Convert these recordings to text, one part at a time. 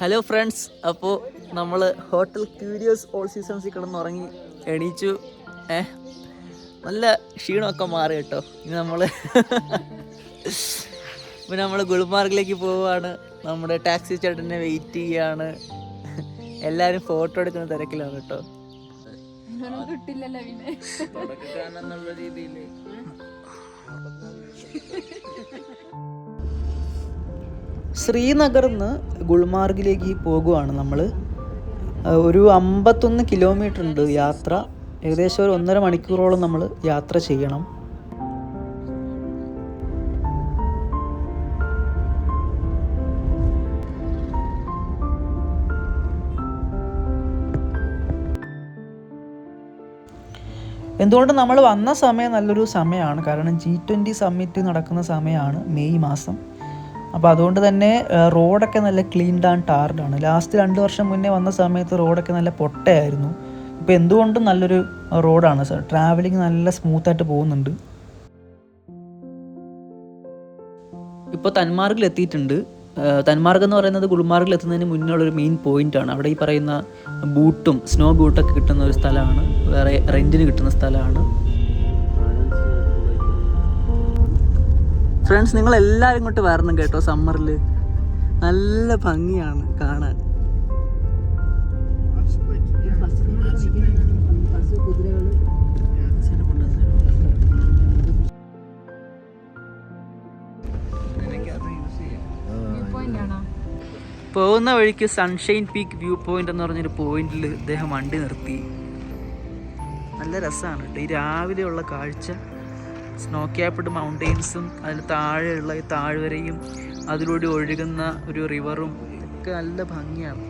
Hello friends അപ്പോൾ നമ്മൾ hotel curious all സീസൺസിൽ കിടന്ന് ഉറങ്ങി എണീച്ചു. ഏ? നല്ല ക്ഷീണമൊക്കെ മാറി കേട്ടോ. ഇനി നമ്മൾ ഇപ്പം നമ്മൾ ഗുൽമാർഗിലേക്ക് പോവുകയാണ്. നമ്മുടെ ടാക്സി ചേട്ടനെ വെയിറ്റ് ചെയ്യാണ്. എല്ലാവരും ഫോട്ടോ എടുക്കുന്ന തിരക്കിലാണ് കേട്ടോ. ശ്രീനഗറിൽ നിന്ന് ഗുൽമാർഗിലേക്ക് പോകുവാണ് നമ്മൾ ഒരു അമ്പത്തൊന്ന് കിലോമീറ്റർ ഉണ്ട് യാത്ര. ഏകദേശം ഒരു ഒന്നര മണിക്കൂറോളം നമ്മൾ യാത്ര ചെയ്യണം. എന്തുകൊണ്ട് നമ്മൾ വന്ന സമയം നല്ലൊരു സമയമാണ് കാരണം ജി ട്വന്റി സമ്മിറ്റ് നടക്കുന്ന സമയമാണ് മെയ് മാസം. അപ്പോൾ അതുകൊണ്ട് തന്നെ റോഡൊക്കെ നല്ല ക്ലീൻഡ് ആൻഡ് ടാർഡാണ് ലാസ്റ്റ് രണ്ട് വർഷം മുന്നേ വന്ന സമയത്ത് റോഡൊക്കെ നല്ല പൊട്ടയായിരുന്നു. ഇപ്പോൾ എന്തുകൊണ്ടും നല്ലൊരു റോഡാണ് സർ. ട്രാവലിംഗ് നല്ല സ്മൂത്തായിട്ട് പോകുന്നുണ്ട്. ഇപ്പോൾ തന്മാർഗിൽ എത്തിയിട്ടുണ്ട്. തന്മാർഗ് എന്ന് പറയുന്നത് ഗുൾമാർഗിൽ എത്തുന്നതിന് മുന്നിലുള്ളൊരു മെയിൻ പോയിന്റ് ആണ്. അവിടെ ഈ പറയുന്ന ബൂട്ടും സ്നോ ബൂട്ടൊക്കെ കിട്ടുന്ന ഒരു സ്ഥലമാണ്. വേറെ റെന്റിന് കിട്ടുന്ന സ്ഥലമാണ്. ഫ്രണ്ട്സ് നിങ്ങൾ എല്ലാവരും ഇങ്ങോട്ട് വരണം കേട്ടോ സമ്മറിൽ നല്ല ഭംഗിയാണ് കാണാൻ. പോകുന്ന വഴിക്ക് സൺഷൈൻ പീക്ക് വ്യൂ പോയിന്റ് എന്ന് പറഞ്ഞൊരു പോയിന്റിൽ ഇദ്ദേഹം വണ്ടി നിർത്തി. നല്ല രസമാണ് കേട്ടോ. ഈ രാവിലെയുള്ള കാഴ്ച. സ്നോ ക്യാപ്ഡ് മൗണ്ടെയിൻസും അതിന് താഴെയുള്ള താഴ്വരയും അതിലൂടെ ഒഴുകുന്ന ഒരു റിവറും ഒക്കെ നല്ല ഭംഗിയാണ്.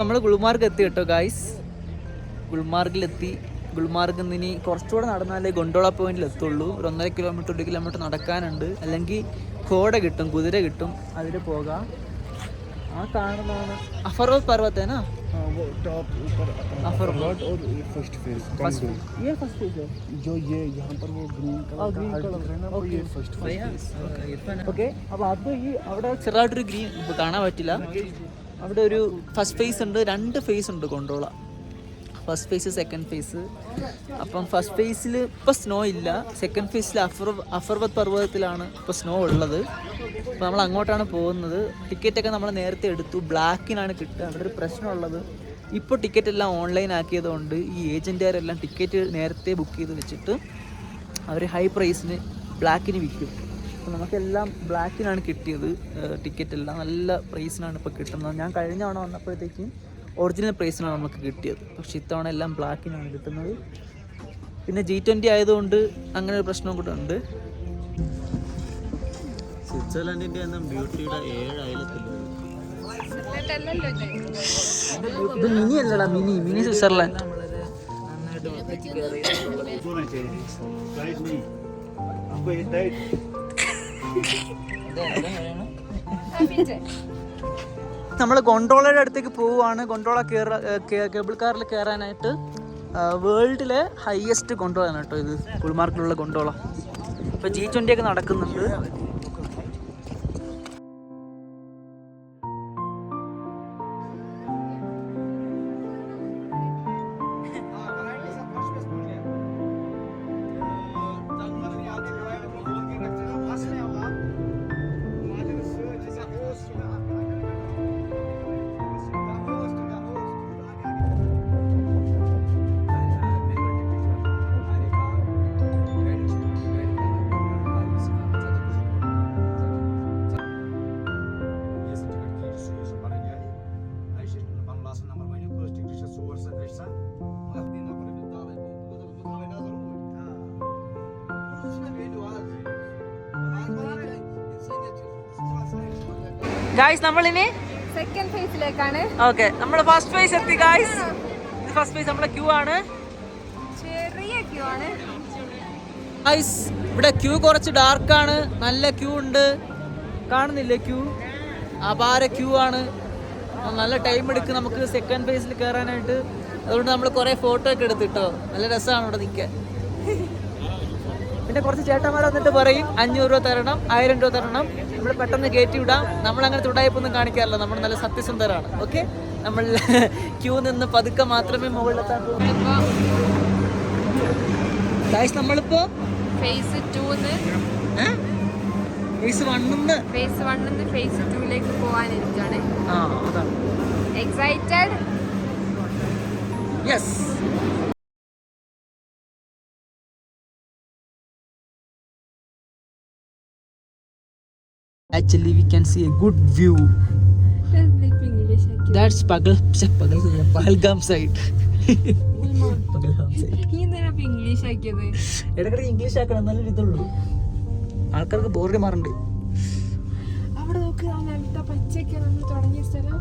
നമ്മൾ ഗുളുമാർഗ് എത്തി കേട്ടോ ഗായ്സ് ഗുൾമാർഗിലെത്തി ഗുൾമാർഗിൽ നിന്ന് ഇനി കുറച്ചുകൂടെ നടന്നാലേ ഗൊണ്ടോള പോയിന്റിൽ എത്തുള്ളൂ. ഒരു ഒന്നര കിലോമീറ്റർ ഒരു കിലോമീറ്റർ നടക്കാനുണ്ട്. അല്ലെങ്കിൽ കോട കിട്ടും കുതിര കിട്ടും. അതിൽ പോകാം. ആ കാണുന്നതാണ് അഫറോ പർവത്തേനാ ഈ ചെറുതായിട്ടൊരു ഗ്രീൻ കാണാൻ പറ്റില്ല. അവിടെ ഒരു ഫസ്റ്റ് ഫേസ് ഉണ്ട് രണ്ട് ഫേസ് ഉണ്ട് കൊണ്ടോളാം ഫസ്റ്റ് ഫേസ് സെക്കൻഡ് ഫേസ് അപ്പം ഫസ്റ്റ് ഫേസിൽ ഇപ്പോൾ സ്നോ ഇല്ല. സെക്കൻഡ് ഫേസിൽ അഫർ അഫർവത് പർവതത്തിലാണ് ഇപ്പോൾ സ്നോ ഉള്ളത്. അപ്പോൾ നമ്മൾ അങ്ങോട്ടാണ് പോകുന്നത്. ടിക്കറ്റൊക്കെ നമ്മൾ നേരത്തെ എടുത്തു. ബ്ലാക്കിനാണ് കിട്ടുക. അവിടെ ഒരു പ്രശ്നമുള്ളത് ഇപ്പോൾ ടിക്കറ്റ് എല്ലാം ഓൺലൈൻ ആക്കിയതുകൊണ്ട് ഈ ഏജന്റുകാരെല്ലാം ടിക്കറ്റ് നേരത്തെ ബുക്ക് ചെയ്ത് വെച്ചിട്ട് അവർ ഹൈ പ്രൈസിന് ബ്ലാക്കിന് വിൽക്കും. അപ്പോൾ നമുക്കെല്ലാം ബ്ലാക്കിനാണ് കിട്ടിയത്. ടിക്കറ്റ് എല്ലാം. നല്ല പ്രൈസിനാണ് ഇപ്പോൾ കിട്ടുന്നത്. ഞാൻ കഴിഞ്ഞ തവണ വന്നപ്പോഴത്തേക്കും ഒറിജിനൽ പ്രൈസിനാണ് നമുക്ക് കിട്ടിയത്. പക്ഷേ ഇത്തവണ എല്ലാം ബ്ലാക്കിനാണ് കിട്ടുന്നത്. പിന്നെ ജി ട്വന്റി ആയതുകൊണ്ട് അങ്ങനെ ഒരു പ്രശ്നം കൂടെ ഉണ്ട്. സ്വിറ്റ്സർലൻഡിന്റെ ഒന്നും ബ്യൂട്ടിയുടെ ഏഴ് അയലത്തില്ല ഇത്? മിനി അല്ലടാ മിനി. Mini Switzerland. അപ്പോൾ നമ്മൾ ഗൊണ്ടോളയുടെ അടുത്തേക്ക് പോവുകയാണ് ഗൊണ്ടോള കേബിൾ കാറിൽ കയറാനായിട്ട് വേൾഡിലെ ഹയസ്റ്റ് ഗൊണ്ടോളാണ് കേട്ടോ ഇത്. ഗുൾമാർക്കിലുള്ള ഗൊണ്ടോള ഇപ്പോൾ ജി ട്വന്റി ഒക്കെ നടക്കുന്നുണ്ട്. ഗായ്സ് നമ്മൾ ഇനി സെക്കൻഡ് ഫേസിലേക്കാണ് ഓക്കെ നമ്മൾ ഫസ്റ്റ് ഫേസ് എത്തി ഗായ്സ് ഫസ്റ്റ് ഫേസ് നമ്മുടെ ക്യൂ ആണ്. ചെറിയ ക്യൂ ആണ്. ഗായ്സ് ഇവിടെ ക്യൂ കുറച്ച് ഡാർക്ക് ആണ്. നല്ല ക്യൂ ഉണ്ട്. കാണുന്നില്ലേ ക്യൂ അപാര ക്യൂ ആണ്. നല്ല ടൈം എടുക്കും നമുക്ക് സെക്കൻഡ് ഫേസിൽ കയറാനായിട്ട് അതുകൊണ്ട് നമ്മൾ കുറേ ഫോട്ടോ ഒക്കെ എടുത്തിട്ടോ നല്ല രസമാണ് ഇവിടെ നിൽക്കാൻ പിന്നെ കുറച്ച് ചേട്ടന്മാർ വന്നിട്ട് പറയും അഞ്ഞൂറ് രൂപ തരണം ആയിരം രൂപ തരണം. നമ്മൾ പെട്ടെന്ന് കയറ്റി വിടാം നമ്മൾ അങ്ങനെ തുടായ്പൊന്നും കാണിക്കാറില്ല. നമ്മൾ നല്ല സത്യസന്ധരാണ്. ഓക്കെ നമ്മൾ ക്യൂ നിന്ന് പതുക്കെ മാത്രമേ മുകളിലെത്താൻ പോകും ഗായ്സ് നമ്മളിപ്പോ ഫേസ് ടൂന്ന് ഫേസ് വണ്ണിന്ന് ഫേസ് വണ്ണിന്ന് ഫേസ് ടൂലേക്ക് പോകാനിരിക്കാണ്. ആ അതാണ്. Excited yes Actually, we can see a good view. That's Pagal, Pagal, Pahalgam side. എന്തിനാ ഇംഗ്ലീഷ് ആക്കണം നല്ല ഇതുള്ളൂ. ആൾക്കാർക്ക് ബോർഡ് മാറുണ്ട്. അവിടെ നോക്ക് പച്ചയൊക്കെ നമ്മൾ തുടങ്ങിയ സ്ഥലം.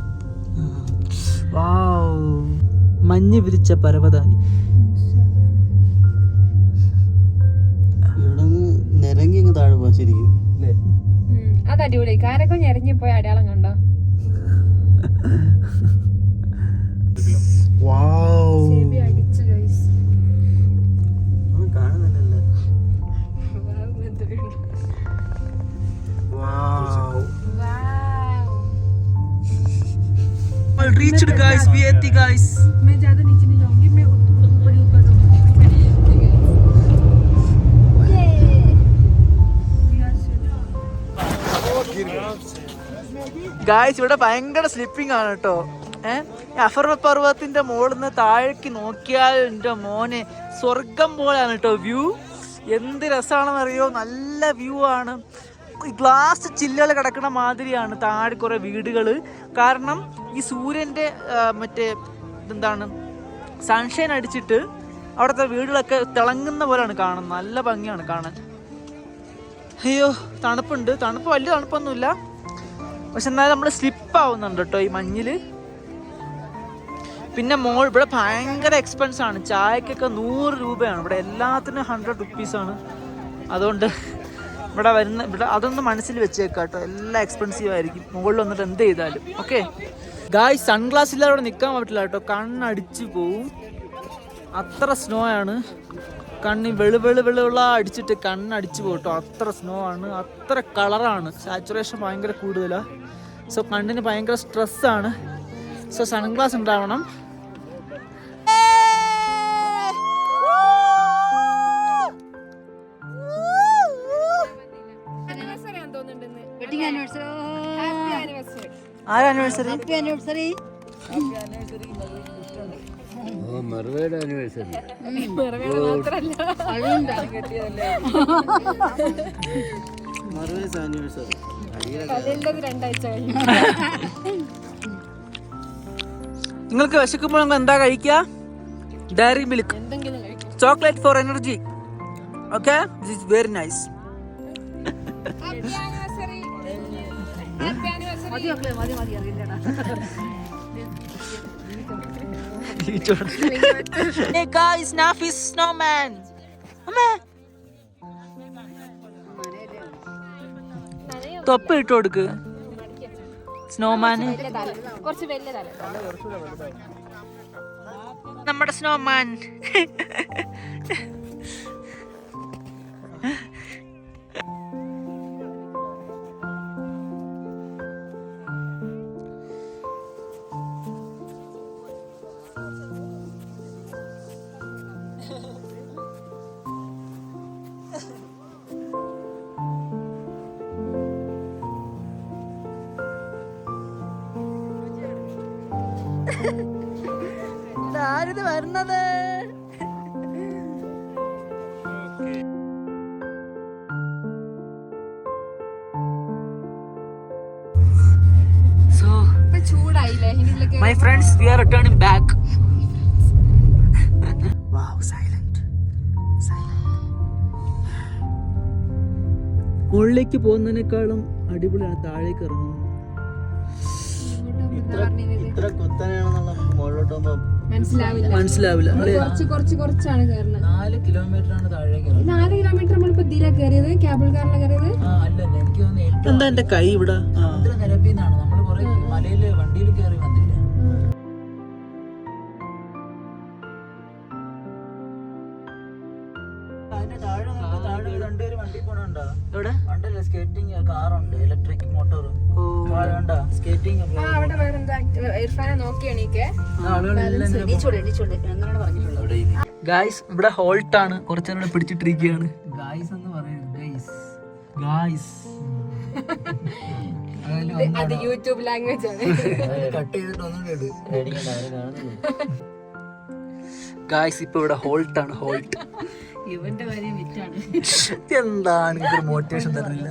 വാവ് മഞ്ഞ് വിരിച്ച പരവതാനി ഇവിടെ നിരങ്ങി അങ്ങ് താഴെ പോവാ ശരിക്കും. അത് അടിപൊളി കാരൊക്കെ ഞെരങ്ങി പോയ അടയാളം കണ്ടോ ചെവി അടിച്ചു ഗൈസ് കാണുന്നില്ലല്ലോ reached guys we at the guys मैं ज्यादा नीचे ഗായ്സ് ഇവിടെ ഭയങ്കര സ്ലിപ്പിംഗ് ആണ് കേട്ടോ. ഏഹ് അഫർവ പർവതത്തിന്റെ മുകളിൽ നിന്ന് താഴേക്ക് നോക്കിയാൽ എന്റെ മോനെ സ്വർഗം പോലെയാണ് കേട്ടോ വ്യൂ എന്ത് രസമാണെന്ന് അറിയോ നല്ല വ്യൂ ആണ്. ഗ്ലാസ് ചില്ലുകൾ കിടക്കുന്ന മാതിരിയാണ് താഴെ കുറേ വീടുകൾ കാരണം ഈ സൂര്യന്റെ മറ്റേ എന്താണ് സൺഷൈൻ അടിച്ചിട്ട് അവിടുത്തെ വീടുകളൊക്കെ തിളങ്ങുന്ന പോലെയാണ് കാണുന്നത്. നല്ല ഭംഗിയാണ് കാണാൻ. അയ്യോ തണുപ്പുണ്ട്. തണുപ്പ് വലിയ തണുപ്പൊന്നുമില്ല. പക്ഷെ എന്നാലും നമ്മൾ സ്ലിപ്പ് ആവുന്നുണ്ട് കേട്ടോ ഈ മഞ്ഞിൽ പിന്നെ മോൾ ഇവിടെ ഭയങ്കര എക്സ്പെൻസ് ആണ്. ചായക്കൊക്കെ നൂറ് രൂപയാണ്. ഇവിടെ എല്ലാത്തിനും ഹൺഡ്രഡ് റുപ്പീസാണ് അതുകൊണ്ട് ഇവിടെ വരുന്ന ഇവിടെ അതൊന്ന് മനസ്സിൽ വെച്ചേക്കാം കേട്ടോ. എല്ലാം എക്സ്പെൻസീവ് ആയിരിക്കും. മുകളിൽ വന്നിട്ട് എന്ത് ചെയ്താലും. ഓക്കെ ഗായ് സൺഗ്ലാസ് ഇല്ലാതെ ഇവിടെ നിൽക്കാൻ പറ്റില്ല കേട്ടോ. കണ്ണടിച്ച് പോവും. അത്ര സ്നോ ആണ്. കണ്ണി വെളു വെളു വെളുള്ള അടിച്ചിട്ട് കണ്ണടിച്ചു പോട്ടോ അത്ര സ്നോ ആണ്. അത്ര കളറാണ് സാച്ചുറേഷൻ ഭയങ്കര കൂടുതലാണ് സോ കണ്ണിന് ഭയങ്കര സ്ട്രെസ്സാണ് സോ സൺഗ്ലാസ് ഉണ്ടാവണം. Anniversary anniversary happy anniversary happy anniversary മെറുവയുടെ anniversary മെറുവേസ് ആനിവേഴ്സറി രണ്ടാഴ്ച കഴിഞ്ഞു. നിങ്ങൾക്ക് വിശക്കുമ്പോൾ നിങ്ങൾ എന്താ കഴിക്കുക? ഡയറി മിൽക്ക് എന്തെങ്കിലും chocolate for energy okay this very nice മതി മതി മതി അറിയില്ലടാ. Hey guys, Nafi's snowman. അമ്മേ. തൊപ്പ ഇട്ട് കൊടുക്ക് സ്നോമാന് നമ്മുടെ സ്നോമാൻ ആരിത് വരുന്നത് സോ ഇപ്പൊ ചൂടായില്ലേ ഇതിലേക്ക് My friends, we are returning back. wow, silent. Silent. മുകളിലേക്ക് പോകുന്നതിനേക്കാളും അടിപൊളിയാണ് താഴേക്ക് ഇറങ്ങുന്നത് ഇത്ര കുത്തനെയാണെന്നുള്ള മുകളിലോട്ട് പോകുമ്പോ മനസ്സിലാവില്ല. മനസ്സിലാവില്ല. കുറച്ച് കുറച്ച് കുറച്ചാണ് കയറുന്നത്. നാല് കിലോമീറ്റർ ആണ് താഴേക്ക് നാല് കിലോമീറ്റർ നമ്മളിപ്പോ ഇതിലാ കയറിയത്? കേബിൾ കാറിലാണ് കയറിയത്? ആ അല്ലല്ല എനിക്ക് തോന്നുന്നു എന്താ എന്റെ കൈ ഇവിടെ? നിരപ്പിൽ നമ്മൾ കുറെ മലയിൽ വണ്ടിയിൽ കയറി വന്നില്ല. എവിടെ? സ്കേറ്റിംഗ് കാറുണ്ട് അവിടെ വേറെന്താ ഇർഫാനെ നോക്കി എണീക്കേ. പറഞ്ഞിട്ടുള്ളത്. ഗായ്സ് ഇവിടെ ഹോൾട്ട് ആണ്. കുറച്ചേരം പിടിച്ചിട്ടിരിക്കുകയാണ്. ഗായ്സ് എന്ന് പറയുന്നത് ഗൈസ് ഗായ്സ് അത് യൂട്യൂബ് ലാംഗ്വേജ് ആണ്. കട്ട് ഗായ്സ് ഇപ്പൊ ഇവിടെ ഹോൾട്ട് ആണ് ഹോൾട്ട് ഇവന്റെ കാര്യം എന്താണ്? മോട്ടിവേഷൻ തരുന്നില്ല.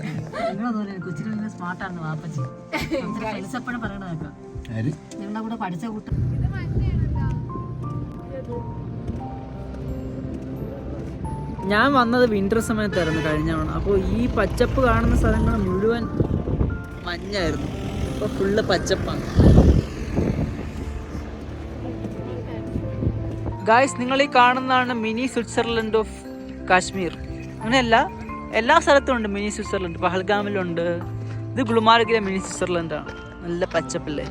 സ്മാർട്ടാണ് വാപ്പച്ചി. എപ്പോഴും പറയണ കേൾക്കാം. നിങ്ങളുടെ കൂടെ പഠിച്ച കൂട്ടം ഞാൻ വന്നത് വിന്റർ സമയത്തായിരുന്നു കഴിഞ്ഞ തവണ. അപ്പോൾ ഈ പച്ചപ്പ് കാണുന്ന സ്ഥലങ്ങൾ മുഴുവൻ മഞ്ഞായിരുന്നു. അപ്പോൾ ഫുള്ള് പച്ചപ്പാണ്. ഗായ്സ് നിങ്ങൾ ഈ കാണുന്നതാണ് മിനി സ്വിറ്റ്സർലൻഡ് ഓഫ് കാശ്മീർ. അങ്ങനെയല്ല എല്ലാ സ്ഥലത്തും ഉണ്ട് മിനി സ്വിറ്റ്സർലൻഡ്. പഹൽഗാമിലുണ്ട്. ഇത് ഗുൾമാർഗിലെ മിനി സ്വിറ്റ്സർലൻഡാണ് നല്ല പച്ചപ്പല്ലേ?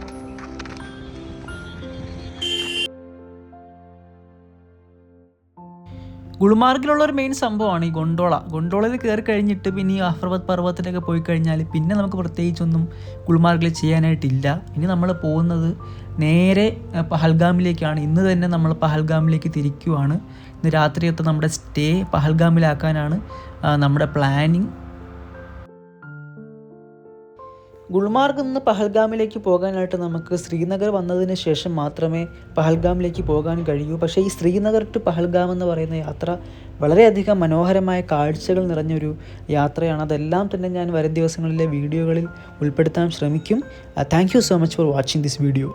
ഗുൾമാർഗിലുള്ള ഒരു മെയിൻ സംഭവമാണ് ഈ ഗൊണ്ടോള. ഗൊണ്ടോളയിൽ കയറി കഴിഞ്ഞിട്ട് പിന്നെ ഈ അഫർവത് പർവതത്തിലൊക്കെ പോയി കഴിഞ്ഞാൽ പിന്നെ നമുക്ക് പ്രത്യേകിച്ചൊന്നും ഗുൾമാർഗിൽ ചെയ്യാനായിട്ടില്ല. ഇനി നമ്മൾ പോകുന്നത് നേരെ പഹൽഗാമിലേക്കാണ്. ഇന്ന് തന്നെ നമ്മൾ പഹൽഗാമിലേക്ക് തിരിക്കുവാണ്. ഇന്ന് രാത്രിയത്തെ നമ്മുടെ സ്റ്റേ പഹൽഗാമിലാക്കാനാണ് നമ്മുടെ പ്ലാനിങ് ഗുൾമാർഗ് നിന്ന് പഹൽഗാമിലേക്ക് പോകാനായിട്ട് നമുക്ക് ശ്രീനഗർ വന്നതിന് ശേഷം മാത്രമേ പഹൽഗാമിലേക്ക് പോകാൻ കഴിയൂ. പക്ഷേ ഈ ശ്രീനഗർ ടു പഹൽഗാം എന്ന് പറയുന്ന യാത്ര വളരെയധികം മനോഹരമായ കാഴ്ചകൾ നിറഞ്ഞൊരു യാത്രയാണ്. അതെല്ലാം തന്നെ ഞാൻ വരും ദിവസങ്ങളിലെ വീഡിയോകളിൽ ഉൾപ്പെടുത്താൻ ശ്രമിക്കും. Thank so much for watching this video